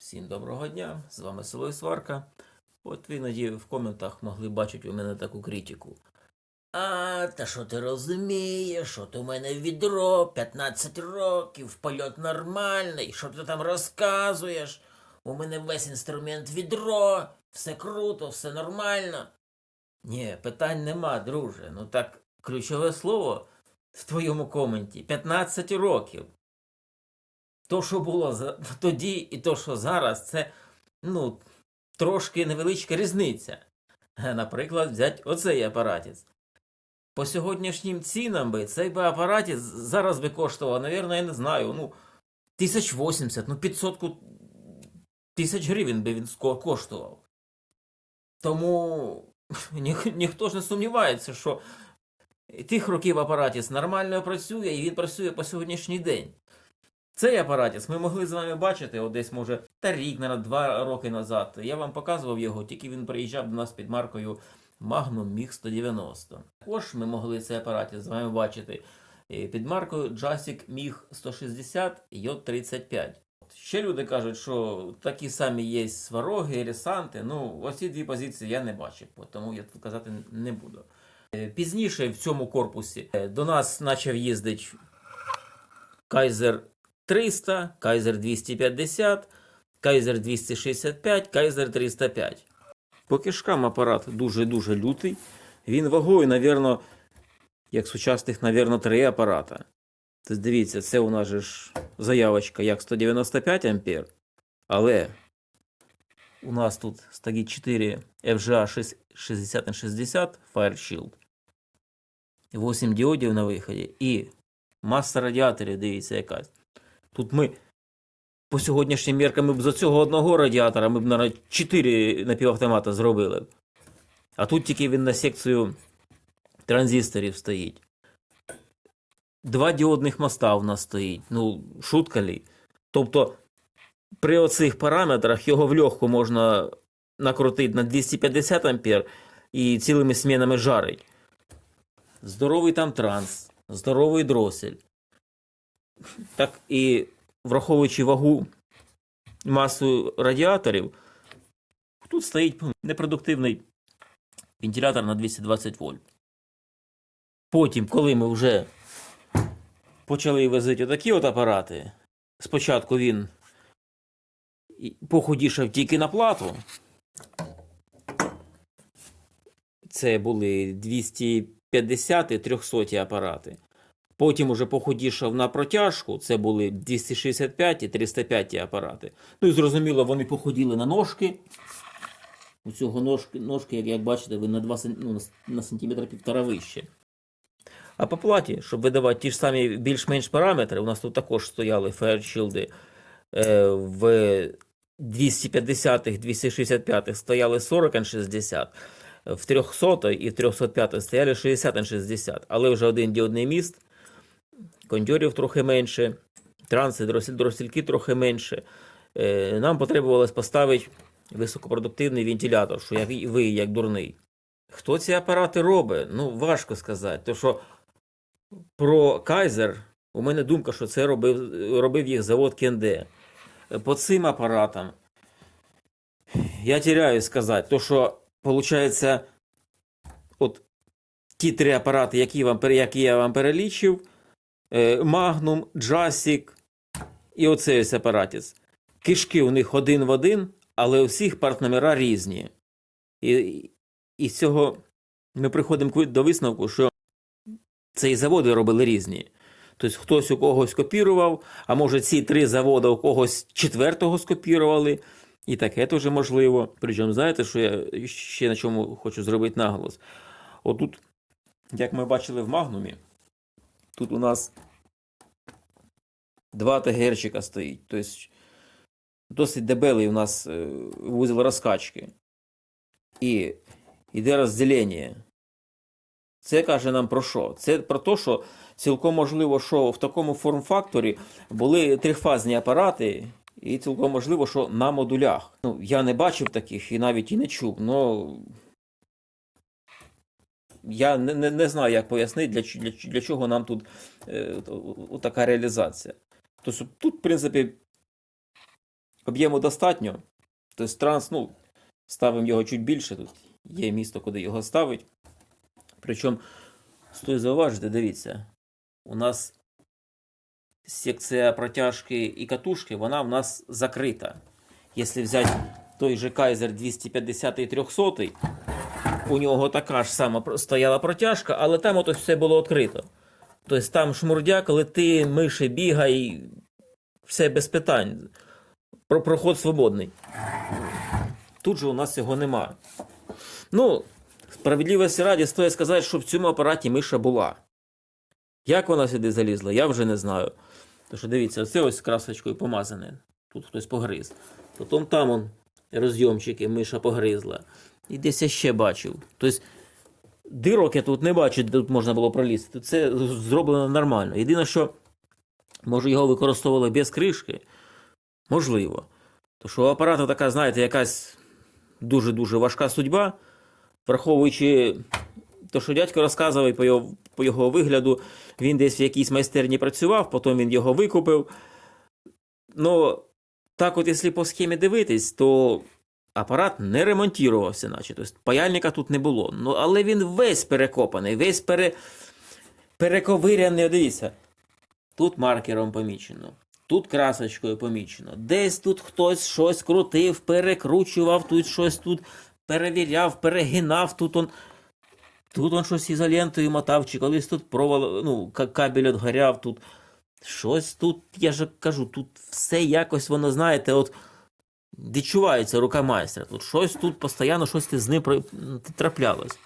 Всім доброго дня, з вами Село Сварка. От ви іноді в коментах могли бачити у мене таку критику. А, та що ти розумієш, що то у мене відро 15 років, польот нормальний, що ти там розказуєш? У мене весь інструмент відро, все круто, все нормально. Ні, питань нема, друже. Ну так ключове слово в твоєму коменті 15 років. То, що було тоді, і то, що зараз, це ну, трошки невеличка різниця. Е, Наприклад, взять оцей апаратець. По сьогоднішнім цінам би цей би апаратець зараз би коштував, навірно, я не знаю, ну, 1080, ну 500 тисяч гривень би він коштував. Тому ніх, ніхто ж не сумнівається, що тих років апаратець нормально працює, і він працює по сьогоднішній день. Цей апаратець ми могли з вами бачити десь, може, та рік, навіть два роки назад. Я вам показував його, тільки він приїжджав до нас під маркою Magnum MiG 190. Також ми могли цей апаратець з вами бачити е, під маркою Jasic MiG 160 J35. Ще люди кажуть, що такі самі є свароги, ресанти. Ну, оці дві позиції я не бачив, тому я тут казати не буду. Е, Пізніше в цьому корпусі е, до нас почав їздити Кайзер 300, Кайзер 250, Кайзер 265, Кайзер 305. По кишкам апарат дуже-дуже лютий. Він вагою, навірно, як сучасних, навірно, три апарата. Тобто, дивіться, це у нас же ж заявочка як 195 ампер, але у нас тут стоїть 4 FGA 60 на 60 Fire Shield, 8 діодів на виході і маса радіаторів, дивіться, якась. Тут ми по сьогоднішнім міркам ми б за цього одного радіатора ми б навіть 4 напівавтомата зробили. А тут тільки він на секцію транзисторів стоїть. Два діодних моста в нас стоїть. Ну, шутка лі. Тобто, при оцих параметрах його влегко можна накрутити на 250 ампер і цілими змінами жарить. Здоровий там транс, здоровий дросель. Так і враховуючи вагу масу радіаторів, тут стоїть непродуктивний вентилятор на 220 вольт. Потім, коли ми вже почали возити отакі от апарати, спочатку він похудішав тільки на плату. Це були 250 і 300 апарати. Потім уже похудішав на протяжку, це були 265 і 305 апарати. Ну і зрозуміло, вони походіли на ножки. У цього ножки, ножки як, як бачите, ви на 2 ну, на с- на сантиметра півтора вище. А по платі, щоб видавати ті ж самі більш-менш параметри, у нас тут також стояли фаєршілди е, в 250-х, 265-х стояли 40 на 60, в 300 і в 305 стояли 60 на 60, але вже один діодний міст, кондьорів трохи менше, транси, дросіль- дросільки трохи менше. Е, Нам потребувалось поставити високопродуктивний вентилятор, що як ви, як дурний. Хто ці апарати робить? Ну, важко сказати. То що про Кайзер у мене думка, що це робив, робив їх завод Кенде. По цим апаратам я тіряю сказати, то що, виходить, от ті три апарати, які, вам, які я вам перелічив, е, Magnum, Jasic і оцей ось апаратець. Кишки у них один в один, але у всіх партномера різні. І, і з цього ми приходимо до висновку, що це і заводи робили різні. Тобто хтось у когось копірував, а може ці три заводи у когось четвертого скопірували, і таке теж можливо. Причому, знаєте, що я ще на чому хочу зробити наголос? Отут, як ми бачили в Магнумі, тут у нас два ТГРчика стоїть. Тобто досить дебелий у нас е, вузол розкачки. І йде розділення. Це каже нам про що? Це про те, що цілком можливо, що в такому форм-факторі були трифазні апарати, і цілком можливо, що на модулях. Ну, я не бачив таких і навіть і не чув. Ну я не, не, не знаю, як пояснити, для, для, для чого нам тут е, така реалізація. Тобто тут, в принципі, об'єму достатньо. Тобто транс, ну, ставимо його чуть більше. Тут є місто, куди його ставить. Причому, стоїть зауважити, дивіться, у нас секція протяжки і катушки, вона в нас закрита. Якщо взяти той же Kaiser 250 і 300, у нього така ж сама стояла протяжка, але там ото все було відкрито. Тобто там шмурдяк, лети, миші, бігай, все без питань. Про проход свободний. Тут же у нас цього нема. Ну, справедливості раді стоїть сказати, що в цьому апараті миша була. Як вона сюди залізла, я вже не знаю. Тому що дивіться, оце ось красочкою помазане. Тут хтось погриз. Потім там он розйомчики, миша погризла. І десь я ще бачив. Тобто, дирок я тут не бачу, де тут можна було пролізти. Це зроблено нормально. Єдине, що може його використовували без кришки, можливо. То що у апарату така, знаєте, якась дуже-дуже важка судьба, враховуючи те, що дядько розказував по його, по його вигляду, він десь в якійсь майстерні працював, потім він його викупив. Ну, так от, якщо по схемі дивитись, то апарат не ремонтувався, наче. Тобто паяльника тут не було. Ну, але він весь перекопаний, весь пере... перековиряний. Дивіться. Тут маркером помічено. Тут красочкою помічено. Десь тут хтось щось крутив, перекручував, тут щось тут перевіряв, перегинав, тут он. Тут он щось ізолентою мотав, чи колись тут провал, ну, кабель отгоряв, тут щось тут, я ж кажу, тут все якось воно, знаєте, от відчувається рука майстра. Тут щось тут постійно щось з ним траплялось.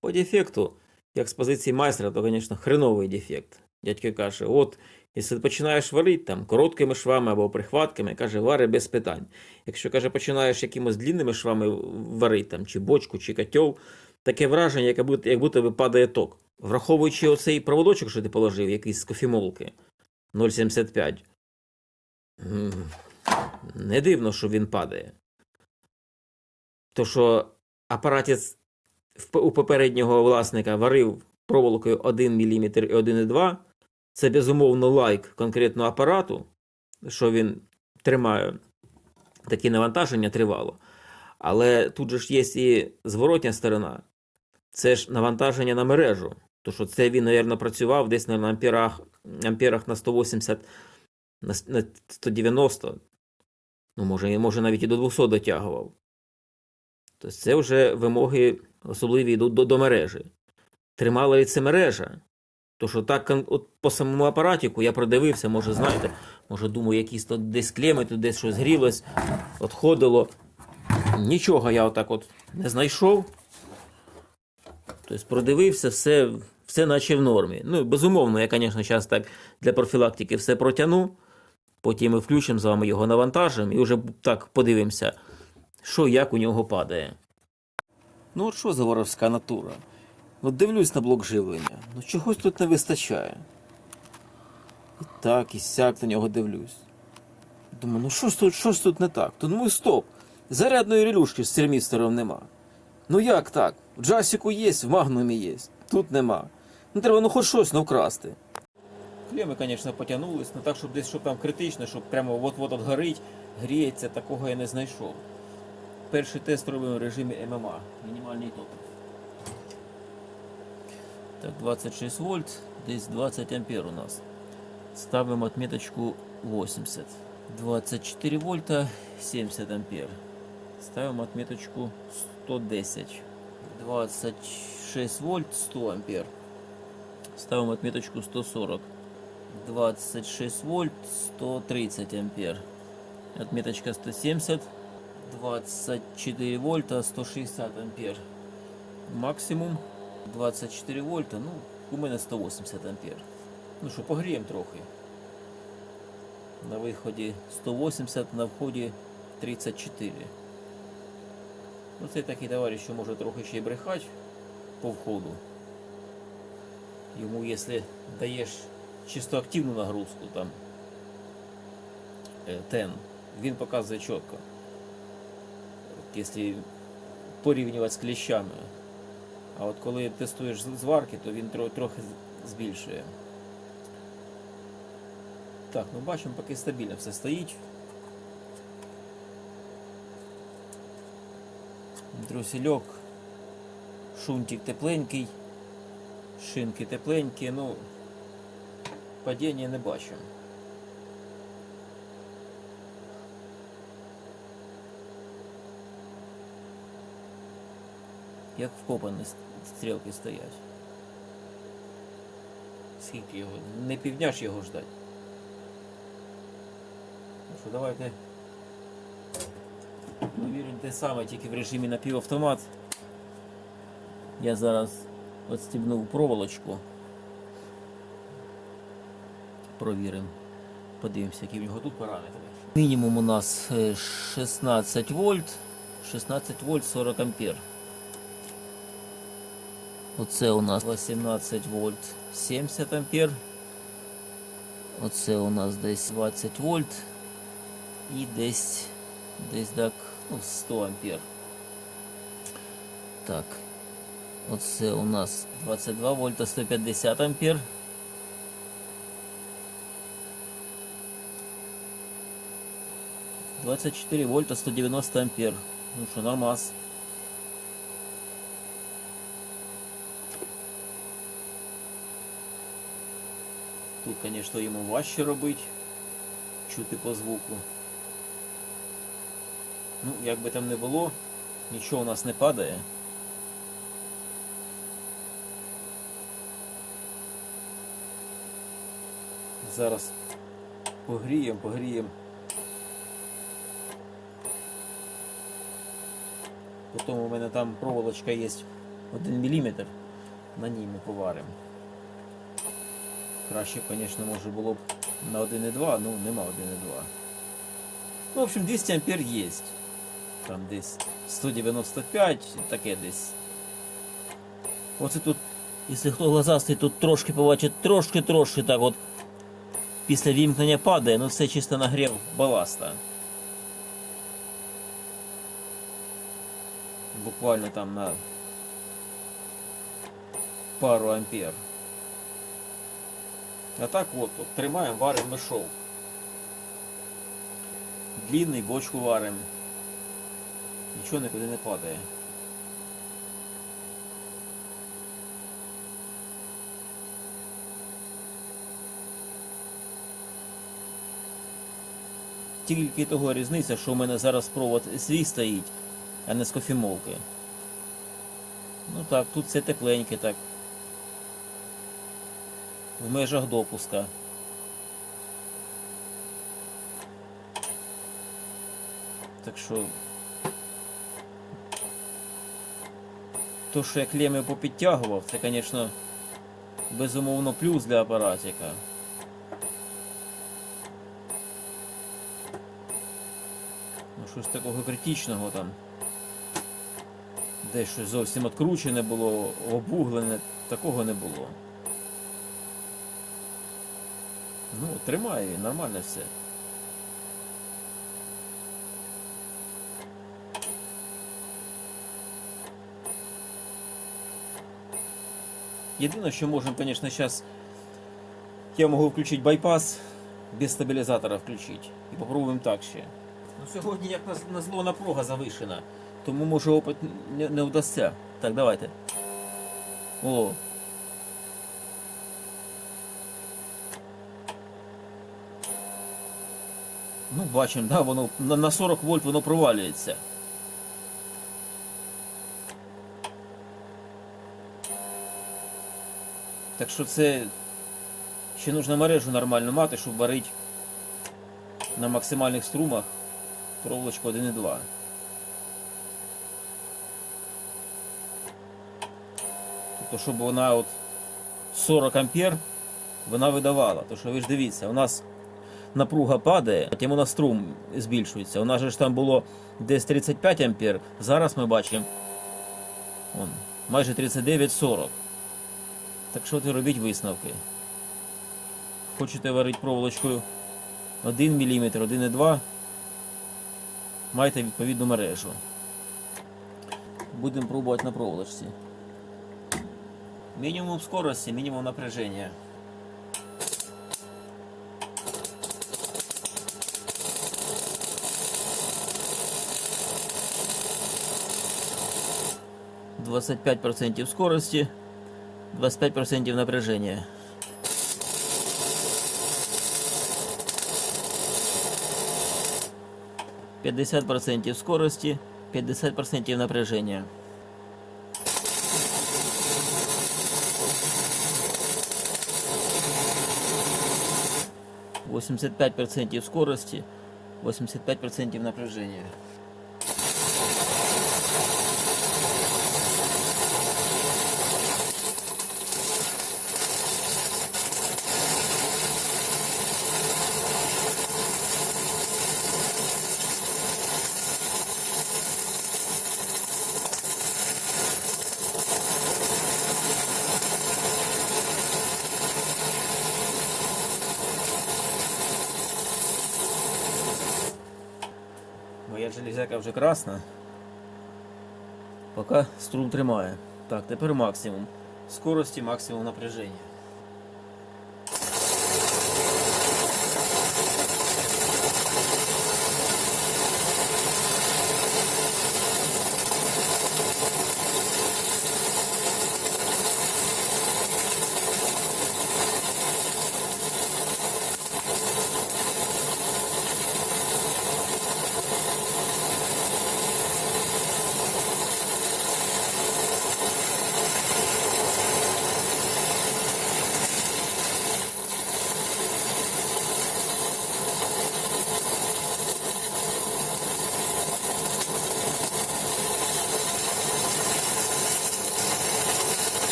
По дефекту, як з позиції майстра, то, звісно, хреновий дефект. Дядько каже, от, якщо починаєш варити там короткими швами або прихватками, каже, вари без питань. Якщо каже, починаєш якимось длінними швами варити, там, чи бочку, чи котел, таке враження, як будто, як будто випадає ток. Враховуючи оцей проводочок, що ти положив, якийсь з кофемолки 0,75. Не дивно, що він падає. То, що апаратець у попереднього власника варив проволокою 1 мм і 1,2, це безумовно лайк конкретно апарату, що він тримає такі навантаження тривало. Але тут же ж є і зворотня сторона. Це ж навантаження на мережу. То що це він, мабуть, працював десь на амперах, амперах на 180, на с- на 190. Ну, може, може навіть і до 200 дотягував. Тобто це вже вимоги особливі йдуть до, до мережі. Тримала ли це мережа? То що так от по самому апаратіку я продивився, може, знаєте, може, думаю, якісь тут десь клеми, тут десь щось грілось, отходило. Нічого я отак от не знайшов. Тобто продивився, все, все наче в нормі. Ну, безумовно, я, звісно, зараз так для профілактики все протягну. Потім ми включимо з вами його навантажимо і вже так подивимося, що як у нього падає. Ну, от що за воровська натура? Ну, дивлюсь на блок живлення. Ну чогось тут не вистачає. І так, і сяк на нього дивлюсь. Думаю, ну що ж тут, що ж тут не так? То ну стоп. Зарядної релюшки з термістором нема. Ну як так? В джасіку є, в магнумі є. Тут нема. Ну треба ну хоч щось ну, вкрасти. Клеми, звісно, потягнулись, але так, щоб десь щоб там критично, щоб прямо от-от от горить, гріється, такого я не знайшов. Перший тест робимо в режимі ММА. Мінімальний ток. Так, 26 вольт, десь 20 ампер у нас. Ставимо отметочку 80. 24 вольта, 70 ампер. Ставим отметочку 110. 26 вольт, 100 ампер. Ставим отметочку 140. 26 вольт, 130 ампер. Отметочка 170. 24 вольта, 160 ампер. Максимум 24 вольта, ну, у мене 180 ампер. Ну що, погріємо трохи. На виході 180, на вході 34. Ну, це такий товариш, що може трохи ще й брехати по входу. Йому, якщо даєш чисто активну нагрузку там е, тен, він показує чітко. Якщо порівнювати з кліщами. А от коли тестуєш зварки, то він трохи збільшує. Так, ну бачимо, поки стабільно все стоїть. Друсільок, шунтик тепленький, шинки тепленькі, ну. Падіння не бачу. Як вкопані стрілки стоять. Скільки його? Не півдня ж його ждать. Ну що, давайте Повіримо те саме, тільки в режимі напівавтомат. Я зараз відстібнув проволочку. Провіримо. Подивимося, які в нього тут параметри. Мінімум у нас е, 16 вольт, 16 вольт 40 ампер. Оце у нас 18 вольт 70 ампер. Оце у нас десь 20 вольт і десь десь так, ну, 100 ампер. Так. Оце у нас 22 вольта 150 ампер. Двадцать четыре вольта 190 ампер. Ну что, нормас. Тут, конечно, йому важче робити. Чути по звуку. Ну, як би там не було, нічого у нас не падає. Зараз погріємо, погріємо. Потім у мене там проволочка є 1 мм. На ній ми поваримо. Краще, звісно, може було б на 1,2, ну нема 1,2. Ну, в общем, 200 ампер є. Там десь 195, таке десь. Оце тут, якщо хто глазастий, тут трошки побачить, трошки-трошки так от після вімкнення падає, ну це чисто нагрів баласта. Буквально там на пару ампер. А так от, от тримаємо, варимо мешок. Длинний бочку варимо. Нічого нікуди не падає. Тільки того різниця, що у мене зараз провод свій стоїть, а не з кофемолки. Ну так, тут все тепленьке так. В межах допуска. Так що то, що я клеми попідтягував, це, звісно, безумовно плюс для апаратика. Ну, щось такого критичного там. Десь щось зовсім відкручене було, обуглене, такого не було. Ну, тримає нормально все. Єдине, що можемо, конечно, сейчас я можу включити байпас, без стабілізатора включити. І попробуємо так ще. Ну сьогодні як на зло напруга завишена, тому може опит не, не вдасться. Так, давайте. О. Ну, бачимо, да, воно на, на 40 вольт воно провалюється. Так що це ще нужно мережу нормально мати, щоб варити на максимальних струмах проволочку 1,2. Тобто, щоб вона от 40 ампер вона видавала. То що ви ж дивіться, у нас напруга падає, тим нас струм збільшується. У нас же ж там було десь 35 ампер, зараз ми бачимо он, майже 39-40. Так що ти робіть висновки. Хочете варити проволочкою 1 мм, 1,2 майте відповідну мережу. Будемо пробувати на проволочці. Мінімум скорості, мінімум напряження. 25% скорости, 25% напряжения. Пятьдесят процентов скорости, 50 процентов напряжения. Восемьдесят пять процентов скорости, 85% напряжения. Железяка вже красна. Поки струм тримає. Так, тепер максимум. Скорості, максимум напряження.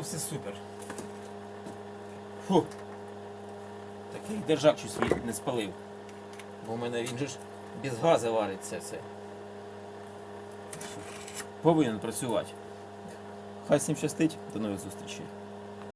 Не все супер. Фу. Такий держак щось не спалив. Бо в мене він же ж без газу вариться все. Повинен працювати. Хай всім щастить, до нових зустрічей.